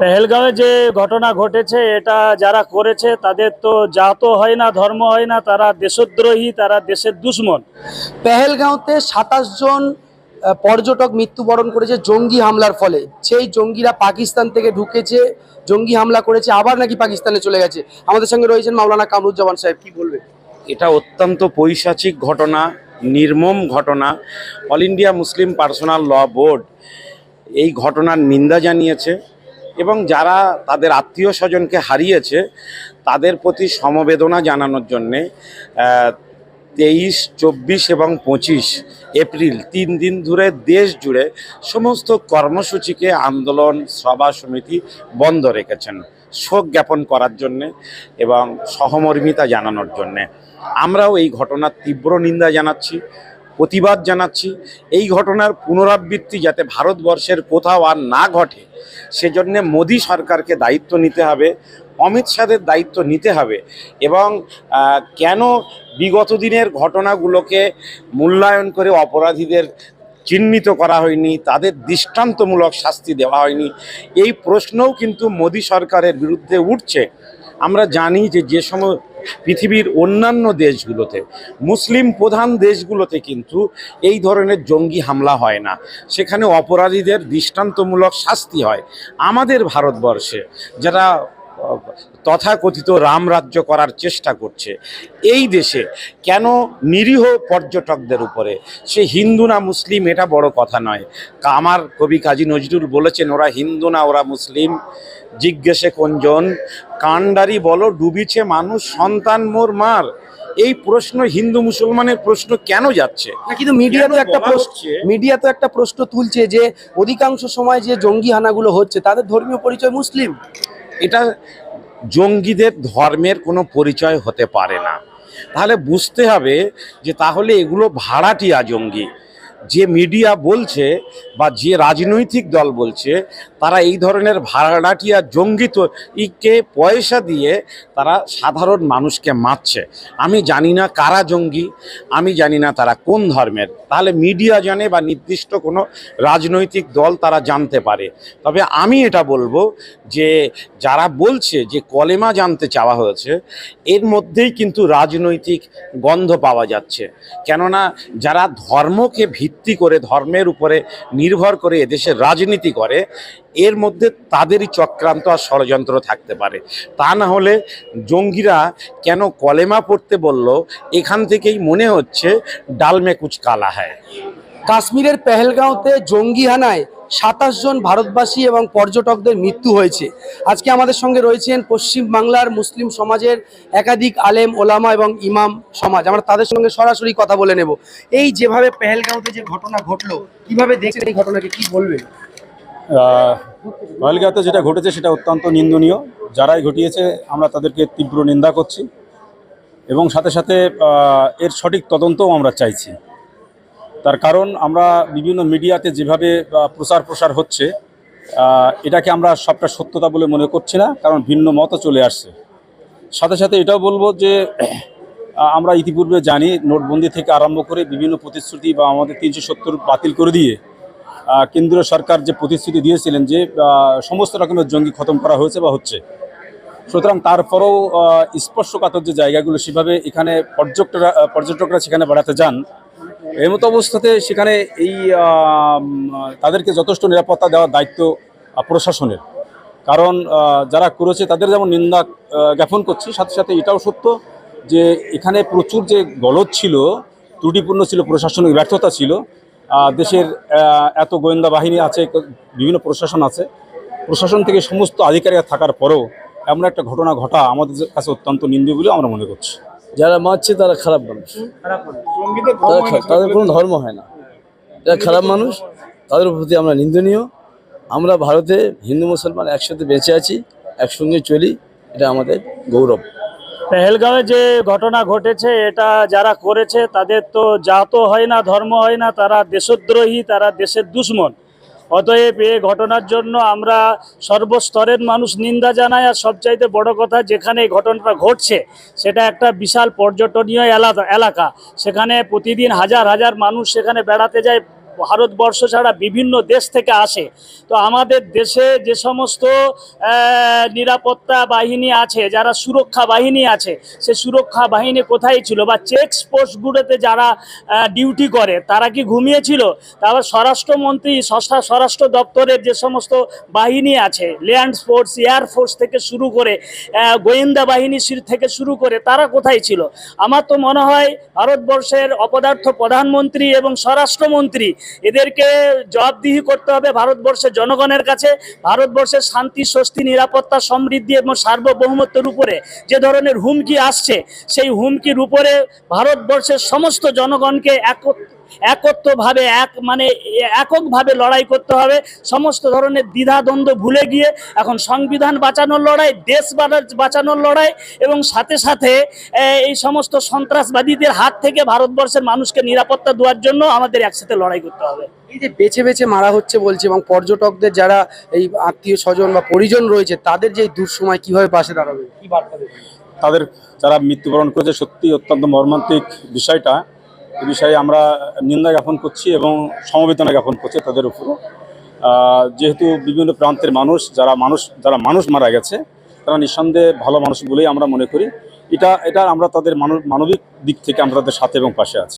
পেহেলগাঁওয়ে যে ঘটনা ঘটেছে এটা যারা করেছে তাদের তো জাত হয় না ধর্ম হয় না তারা দেশদ্রোহী তারা দেশের দুশ্মন। পেহেলগাঁওতে সাতাশ জন পর্যটক মৃত্যুবরণ করেছে জঙ্গি হামলার ফলে। সেই জঙ্গিরা পাকিস্তান থেকে ঢুকেছে জঙ্গি হামলা করেছে আবার নাকি পাকিস্তানে চলে গেছে। আমাদের সঙ্গে রয়েছেন মাওলানা কামরুজ্জামান সাহেব কি বলবেন এটা অত্যন্ত পৈশাচিক ঘটনা নির্মম ঘটনা। All India Muslim personal law board এই ঘটনার নিন্দা জানিয়েছে। এবং যারা তাদের আত্মীয় স্বজনকে হারিয়েছে, তাদের প্রতি সমবেদনা জানানোর জন্যে তেইশ, চব্বিশ এবং পঁচিশ এপ্রিল, তিন দিন ধরে দেশ জুড়ে সমস্ত কর্মসূচিকে আন্দোলন, সভা সমিতি বন্ধ রেখেছেন। শোক জ্ঞাপন করার জন্যে এবং সহমর্মিতা জানানোর জন্যে। আমরাও এই ঘটনার তীব্র নিন্দা জানাচ্ছি। প্রতিবাদ জানাচ্ছি। এই ঘটনার পুনরাবৃত্তি যাতে ভারতবর্ষের কোথাও আর না ঘটে, সেজন্যে মোদী সরকারকে দায়িত্ব নিতে হবে, অমিত শাহের দায়িত্ব নিতে হবে এবং কেন বিগত দিনের ঘটনাগুলোকে মূল্যায়ন করে অপরাধীদের চিহ্নিত করা হয়নি, তাদের দৃষ্টান্তমূলক শাস্তি দেওয়া হয়নি, এই প্রশ্নও কিন্তু মোদী সরকারের বিরুদ্ধে উঠছে। আমরা জানি যে যে সময় পৃথিবীর অন্যান্য দেশগুলোতে, মুসলিম প্রধান দেশগুলোতে কিন্তু এই ধরনের জঙ্গি হামলা হয় না। সেখানে অপরাধীদের দৃষ্টান্তমূলক শাস্তি হয়। আমাদের ভারতবর্ষে যারা তথাকথিত রামরাজ্য করার চেষ্টা করছে। এই দেশে কেন নিরীহ পর্যটকদের উপরে? সে হিন্দু না মুসলিম এটা বড় কথা নয়। আমার কবি কাজী নজরুল বলেছেন ওরা হিন্দু না ওরা মুসলিম। জিজ্ঞেসে কোনজন? কান্ডারি বলো ডুবিছে মানুষ সন্তান মোর মার। এই প্রশ্ন হিন্দু মুসলমানের প্রশ্ন কেন যাচ্ছে? কিন্তু মিডিয়া তো একটা প্রশ্ন মিডিয়া তো একটা প্রশ্ন তুলছে যে অধিকাংশ সময় যে জঙ্গি হানাগুলো হচ্ছে তাদের ধর্মীয় পরিচয় মুসলিম। এটা জঙ্গিদের ধর্মের কোনো পরিচয় হতে পারে না। তাহলে বুঝতে হবে যে তাহলে এগুলো ভাড়াটিয়া জঙ্গি। যে মিডিয়া বলছে বা যে রাজনৈতিক দল বলছে, তারা এই ধরনের ভাড়াটিয়া জঙ্গি তো ইকে পয়সা দিয়ে তারা সাধারণ মানুষকে মারছে। আমি জানি না কারা জঙ্গি, আমি জানি না তারা কোন ধর্মের। তাহলে মিডিয়া জানে বা নির্দিষ্ট কোনো রাজনৈতিক দল তারা জানতে পারে। তবে আমি এটা বলব যে যারা বলছে যে কলেমা জানতে চাওয়া হয়েছে, এর মধ্যেই কিন্তু রাজনৈতিক গন্ধ পাওয়া যাচ্ছে। কেননা যারা ধর্মকে ভিত্তি করে, ধর্মের উপরে নির্ভর করে এদেশের রাজনীতি করে, এর মধ্যে তাদেরই চক্রান্ত আর ষড়যন্ত্র থাকতে পারে। তা না হলে জঙ্গিরা কেন কলেমা পড়তে বলল? এখান থেকেই মনে হচ্ছে ডালমে কুচ কালা হয়। কাশ্মীরের পেহেলগাঁওতে জঙ্গি হানায় সাতাশ জন ভারতবাসী এবং পর্যটকদের মৃত্যু হয়েছে। আজকে আমাদের সঙ্গে রয়েছেন পশ্চিম বাংলার মুসলিম সমাজের একাধিক আলেম, ওলামা এবং ইমাম সমাজ। আমরা তাদের সঙ্গে সরাসরি কথা বলে নেব। এই যেভাবে পেহেলগাঁওতে যে ঘটনা ঘটলো, কীভাবে দেখছেন এই ঘটনাকে, কি বলবেন? পহেলগাঁওতে যেটা ঘটেছে সেটা অত্যন্ত নিন্দনীয়। যারাই ঘটিয়েছে, আমরা তাদেরকে তীব্র নিন্দা করছি এবং সাথে সাথে এর সঠিক তদন্তও আমরা চাইছি। তার কারণ আমরা বিভিন্ন মিডিয়াতে যেভাবে প্রচার প্রসার হচ্ছে এটাকে আমরা সবটা সত্যতা বলে মনে করছি না, কারণ ভিন্ন মতও চলে আসছে। সাথে সাথে এটাও বলব যে আমরা ইতিপূর্বে জানি, নোটবন্দি থেকে আরম্ভ করে বিভিন্ন প্রতিশ্রুতি বা আমাদের তিনশো সত্তর বাতিল করে দিয়ে কেন্দ্রীয় সরকার যে প্রতিশ্রুতি দিয়েছিলেন যে সমস্ত রকমের জঙ্গি খতম করা হয়েছে বা হচ্ছে। সুতরাং তারপরেও স্পর্শকাতর যে জায়গাগুলো, সেভাবে এখানে পর্যটকরা পর্যটকরা সেখানে বেড়াতে যান এই মতো অবস্থাতে সেখানে এই তাদেরকে যথেষ্ট নিরাপত্তা দেওয়ার দায়িত্ব প্রশাসনের। কারণ যারা করেছে তাদের যেমন নিন্দা জ্ঞাপন করছি, সাথে সাথে এটাও সত্য যে এখানে প্রচুর যে গলদ ছিল, ত্রুটিপূর্ণ ছিল, প্রশাসনিক ব্যর্থতা ছিল দেশের এত গোয়েন্দা বাহিনী আছে বিভিন্ন প্রশাসন আছে। প্রশাসন থেকে সমস্ত আধিকারিক থাকার পরেও এমন একটা ঘটনা ঘটা আমাদের কাছে অত্যন্ত নিন্দনীয় বলে আমরা মনে করছি। যারা মারছে তারা খারাপ মানুষ। তাদের কোনো ধর্ম হয় না। যারা খারাপ মানুষ, তাদের প্রতি আমরা নিন্দনীয়। আমরা ভারতে হিন্দু, মুসলমান একসাথে বেঁচে আছি, একসঙ্গে চলি, এটা আমাদের গৌরব। পেহেলগাঁওয়ে যে ঘটনা ঘটেছে, এটা যারা করেছে, তাদের তো জাত হয় না, ধর্ম হয় না, তারা দেশদ্রোহী, তারা দেশের দুশ্মন। অতএব এ ঘটনার জন্য আমরা সর্বস্তরের মানুষ নিন্দা জানাই, আর সবচাইতে বড় কথা যেখানে এই ঘটনাটা ঘটছে, সেটা একটা বিশাল পর্যটনীয় এলাকা এলাকা। সেখানে প্রতিদিন হাজার হাজার মানুষ সেখানে বেড়াতে যায় ভারতবর্ষ ছাড়া বিভিন্ন দেশ থেকে আসে। তো আমাদের দেশে যে সমস্ত নিরাপত্তা বাহিনী আছে, যারা সুরক্ষা বাহিনী আছে, সে সুরক্ষা বাহিনী কোথায় ছিল বা চেক পোস্টগুলোতে যারা ডিউটি করে, তারা কি ঘুমিয়েছিল? তারপর স্বরাষ্ট্রমন্ত্রী স্বরা- স্বরাষ্ট্র দপ্তরের যে সমস্ত বাহিনী আছে ল্যান্ড ফোর্স এয়ার ফোর্স থেকে শুরু করে গোয়েন্দা বাহিনী থেকে শুরু করে, তারা কোথায় ছিল? আমার তো মনে হয় ভারতবর্ষের অপদার্থ প্রধানমন্ত্রী এবং স্বরাষ্ট্রমন্ত্রী এদেরকে জবাবদিহি করতে হবে ভারতবর্ষের জনগণের কাছে। ভারতবর্ষের শান্তি, স্বস্তি, নিরাপত্তা, সমৃদ্ধি এবং সার্বভৌমত্বের উপরে যে ধরনের হুমকি আসছে, সেই হুমকির উপরে ভারতবর্ষের সমস্ত জনগণকে এক একত্রভাবে এক মানে এককভাবে লড়াই করতে হবে। সমস্ত ধরনের দ্বিধাদ্বন্দ্ব ভুলে গিয়ে এখন সংবিধান বাঁচানোর লড়াই দেশ বাঁচানোর লড়াই এবং সাথে সাথে এই সমস্ত সন্ত্রাসবাদীদের হাত থেকে ভারতবর্ষের মানুষকে নিরাপত্তা দেওয়ার জন্য আমাদের একসাথে লড়াই করতে হবে। এই যে বেছে বেছে মারা হচ্ছে বলছে এবং পর্যটকদের যারা এই আত্মীয় স্বজন বা পরিজন রয়েছে তাদের যে এই দুঃসময় কীভাবে পাশে দাঁড়াবে? কি বার্তা দেবে তাদের যারা মৃত্যুবরণ করেছে সত্যি অত্যন্ত মর্মান্তিক বিষয়টা। এই বিষয়ে আমরা নিন্দা জ্ঞাপন করছি এবং সমবেদনা জ্ঞাপন করছি তাদের উপর যেহেতু বিভিন্ন প্রান্তের মানুষ, যারা মানুষ যারা মানুষ মারা গেছে, তারা নিঃসন্দেহে ভালো মানুষ বলেই আমরা মনে করি। এটা এটা আমরা তাদের মানব- মানবিক দিক থেকে আমরা তাদের সাথে এবং পাশে আছি।